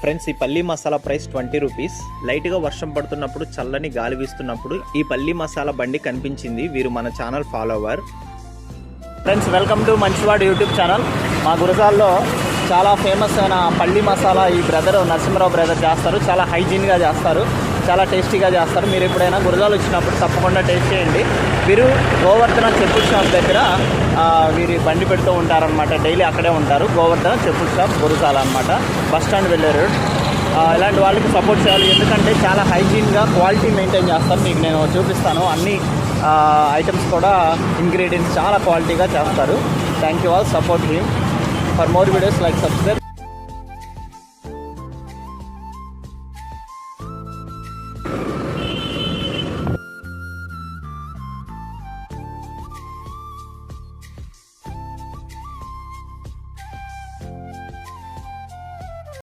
Friends ఈ పల్లీ masala price twenty rupees. లైట్గా వర్షం పడుతున్నప్పుడు చల్లని గాలి వీస్తున్నప్పుడు ఈ పల్లీ మసాలా బండి కనిపించింది. వీరు మన channel follower. Friends welcome to మంచివాడు యూట్యూబ్ ఛానల్ మా గురజాల్లో చాలా ఫేమస్ అయిన పల్లి మసాలా ఈ బ్రదర్ నరసింహరావు బ్రదర్ చేస్తారు. చాలా హైజీన్గా చేస్తారు. చాలా టేస్టీగా చేస్తారు. మీరు ఎప్పుడైనా గురజాలు వచ్చినప్పుడు తప్పకుండా టేస్ట్ చేయండి. వీరు గోవర్ధన చెప్పుల షాప్ దగ్గర వీరి బండి పెడుతూ ఉంటారనమాట డైలీ అక్కడే ఉంటారు. గోవర్ధన చెప్పుల షాప్ గురజాల అనమాట బస్ స్టాండ్ వెళ్ళే రోడ్ ఇలాంటి వాళ్ళకి సపోర్ట్ చేయాలి. ఎందుకంటే చాలా హైజీన్గా క్వాలిటీ మెయింటైన్ చేస్తారు. మీకు నేను చూపిస్తాను. అన్ని ఐటమ్స్ కూడా ఇంగ్రీడియంట్స్ చాలా క్వాలిటీగా చేస్తారు. Thank you all support him for more videos like subscribe